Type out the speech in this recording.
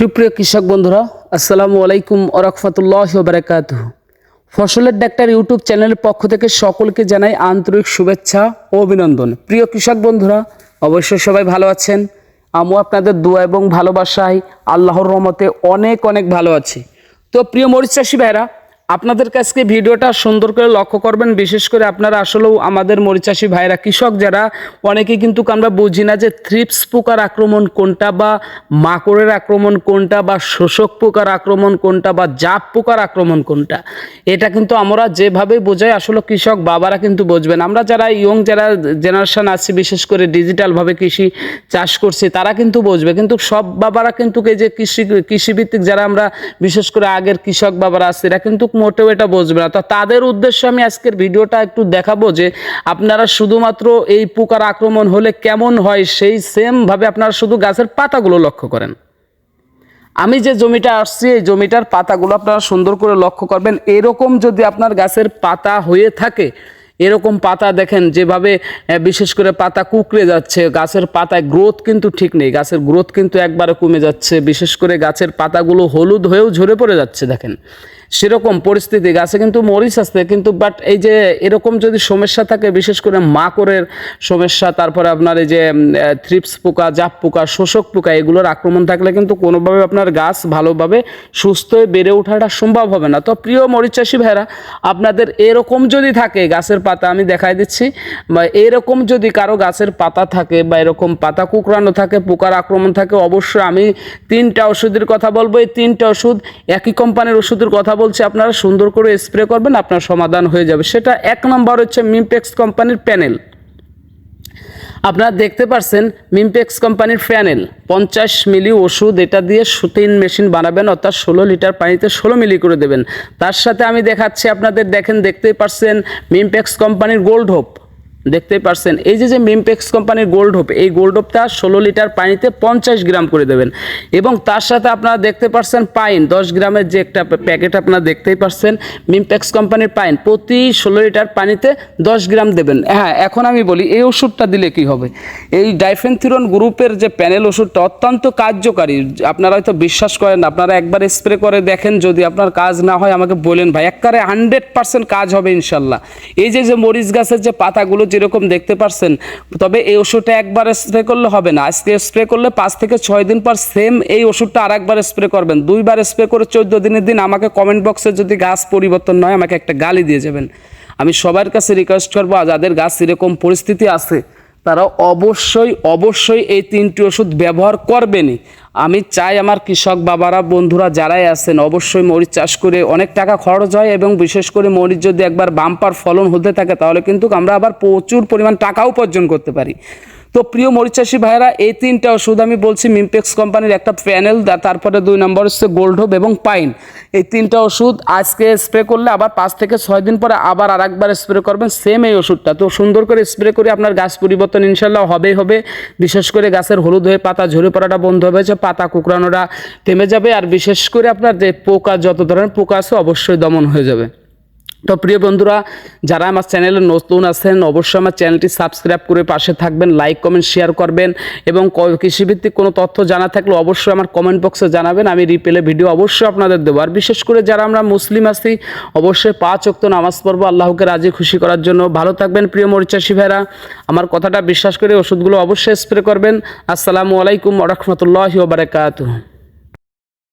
সুপ্রিয় কৃষক বন্ধুরা, আসসালামু আলাইকুম ওরকফাতুল্লাহ বারাকাত ফসলের ডাক্তার ইউটিউব চ্যানেলের পক্ষ থেকে সকলকে জানাই আন্তরিক শুভেচ্ছা ও অভিনন্দন। প্রিয় কৃষক বন্ধুরা, অবশ্যই সবাই ভালো আছেন। আমিও আপনাদের দোয়া এবং ভালোবাসায় আল্লাহর রহমতে অনেক অনেক ভালো আছি। তো প্রিয় মরিচ চাষি ভাইরা আপনাদের কাছকে ভিডিওটা সুন্দর করে লক্ষ্য করবেন? বিশেষ করে আপনারা আসলেও আমাদের মরিচাষী ভাইরা, কৃষক যারা অনেকে কিন্তু আমরা বুঝি না যে থ্রিপস পোকার আক্রমণ কোনটা বা মাকড়ের আক্রমণ কোনটা বা শোষক পোকার আক্রমণ কোনটা বা জাপ পোকার আক্রমণ কোনটা? এটা কিন্তু আমরা যেভাবে বোঝাই, আসলে কৃষক বাবারা কিন্তু বুঝবেন আমরা যারা ইয়ং যারা জেনারেশন আছি, বিশেষ করে ডিজিটালভাবে কৃষি চাষ করছি, তারা কিন্তু বুঝবে। কিন্তু সব বাবারা কিন্তু এই যে কৃষি, কৃষিভিত্তিক যারা আমরা, বিশেষ করে আগের কৃষক বাবারা আছে, এরা কিন্তু মোটেও এটা বুঝবে না। তো তাদের উদ্দেশ্যে আমি আজকের ভিডিওটা একটু দেখাবো যে আপনারা শুধুমাত্র এই পোকার আক্রমণ হলে কেমন হয়, সেই সেমভাবে আপনারা শুধু গাছের পাতাগুলো লক্ষ্য করেন। আমি যে জমিটা আসছি, এই জমিটার পাতাগুলো আপনারা সুন্দর করে লক্ষ্য করবেন। এরকম যদি আপনার গাছের পাতা হয়ে থাকে, এরকম পাতা দেখেন যেভাবে বিশেষ করে পাতা কুকড়ে যাচ্ছে, গাছের পাতায় গ্রোথ কিন্তু ঠিক নেই। গাছের গ্রোথ কিন্তু একবারে কমে যাচ্ছে। বিশেষ করে গাছের পাতাগুলো হলুদ হয়েও ঝরে পড়ে যাচ্ছে, দেখেন। সেরকম পরিস্থিতি গাছে কিন্তু মরিচ আসছে কিন্তু বাট এই যে এরকম যদি সমস্যা থাকে, বিশেষ করে মাকড়ের সমস্যা, তারপরে আপনার এই যে থ্রিপস পোকা, জাপ পোকা, শোষক পোকা, এগুলোর আক্রমণ থাকলে কিন্তু কোনোভাবে আপনার গাছ ভালোভাবে সুস্থ হয়ে বেড়ে ওঠাটা সম্ভব হবে না। তো প্রিয় মরিচ চাষি ভাইরা আপনাদের এরকম যদি থাকে গাছের পাতা, আমি দেখাই দিচ্ছি, বা এরকম যদি কারও গাছের পাতা থাকে বা এরকম পাতা কুকরানো থাকে, পোকার আক্রমণ থাকে, অবশ্যই আমি তিনটা ওষুধের কথা বলব। এই তিনটা ওষুধ একই কোম্পানির ওষুধের কথা বলছি, আপনারা সুন্দর করে স্প্রে করবেন, আপনার সমাধান হয়ে যাবে। সেটা এক নম্বর হচ্ছে মিমপেক্স কোম্পানির প্যানেল। আপনারা দেখতে পারছেন মিমপেক্স কোম্পানির প্যানেল। পঞ্চাশ মিলি ওষুধ এটা দিয়ে তিন মেশিন বানাবেন, অর্থাৎ ষোলো লিটার পানিতে ষোলো মিলি করে দেবেন। তার সাথে আমি দেখাচ্ছি, আপনাদের দেখেন, দেখতেই পারছেন মিমপেক্স কোম্পানির গোল্ড হোপ। দেখতেই পারছেন। এই যে যে মিমপেক্স কোম্পানির গোল্ড হোপ এই গোল্ড হোপটা ষোলো লিটার পানিতে পঞ্চাশ গ্রাম করে দেবেন। এবং তার সাথে আপনারা দেখতে পারছেন পাইন দশ গ্রামের যে একটা প্যাকেট আপনারা দেখতেই পারছেন মিমপেক্স কোম্পানির পাইন প্রতি ষোলো লিটার পানিতে দশ গ্রাম দেবেন। হ্যাঁ এখন আমি বলি, এই ওষুধটা দিলে কি হবে? এই ডাইফেনথিরন গ্রুপের যে প্যানেল ওষুধটা অত্যন্ত কার্যকারী। আপনারা হয়তো বিশ্বাস করেন, আপনারা একবার স্প্রে করে দেখেন, যদি আপনার কাজ না হয় আমাকে বলেন ভাই। একবারে হান্ড্রেড পার্সেন্ট কাজ হবে ইনশাল্লাহ। এই যে যে মরিচ গাছের যে পাতাগুলো যেরকম দেখতে পারছেন, তবে এই ওষুধটা একবার স্প্রে করলে হবে না। আজকে স্প্রে করলে পাঁচ থেকে ছয় দিন পর সেম এই ওষুধটা আর একবার স্প্রে করবেন। দুইবার স্প্রে করে চোদ্দ দিনের দিন আমাকে কমেন্ট বক্সে যদি গাছ পরিবর্তন নয়, আমাকে একটা গালি দিয়ে যাবেন। আমি সবার কাছে রিকোয়েস্ট করব যাদের গাছ এরকম পরিস্থিতি আছে তারা অবশ্যই অবশ্যই এই তিনটি ওষুধ ব্যবহার করবেনই। আমি চাই আমার কৃষক বাবারা, বন্ধুরা যারাই আছেন, অবশ্যই মরিচ চাষ করে অনেক টাকা খরচ হয় এবং বিশেষ করে মরিচ যদি একবার বাম্পার ফলন হতে থাকে, তাহলে কিন্তু আমরা আবার প্রচুর পরিমাণ টাকা উপার্জন করতে পারি। তো প্রিয় মরিচাষী ভাইরা এই তিনটা ওষুধ আমি বলছি মিমপেক্স কোম্পানির একটা প্যানেল তারপরে দুই নম্বর হচ্ছে গোল্ড হোপ এবং পাইন। এই তিনটা ওষুধ আজকে স্প্রে করলে আবার পাঁচ থেকে ছয় দিন পরে আবার আর একবার স্প্রে করবেন সেম এই ওষুধটা। তো সুন্দর করে স্প্রে করে আপনার গাছ পরিবর্তন ইনশাল্লাহ হবেই, হবে। বিশেষ করে গাছের হলুদ হয়ে পাতা ঝরে পড়াটা বন্ধ হবে যে পাতা কুকরানোটা থেমে যাবে। আর বিশেষ করে আপনার যে পোকা, যত ধরনের পোকা আছে, অবশ্যই দমন হয়ে যাবে। তো প্রিয় বন্ধুরা, যারা আমার চ্যানেলে নতুন আছেন, অবশ্যই আমার চ্যানেলটি সাবস্ক্রাইব করে পাশে থাকবেন, লাইক, কমেন্ট, শেয়ার করবেন এবং কৃষিভিত্তিক কোনো তথ্য জানা থাকলে অবশ্যই আমার কমেন্ট বক্সে জানাবেন, আমি রিপেলে ভিডিও অবশ্যই আপনাদের দেবো। আর বিশেষ করে যারা আমরা মুসলিম আছি, অবশ্যই পাঁচ অক্ত নামাজ পড়ব, আল্লাহকে রাজি, খুশি করার জন্য। ভালো থাকবেন প্রিয় মরিচাষী ভাইরা। আমার কথাটা বিশ্বাস করে ওষুধগুলো অবশ্যই স্প্রে করবেন। আসসালামু আলাইকুম রহমতুল্লাহি ওবরাকাতুহ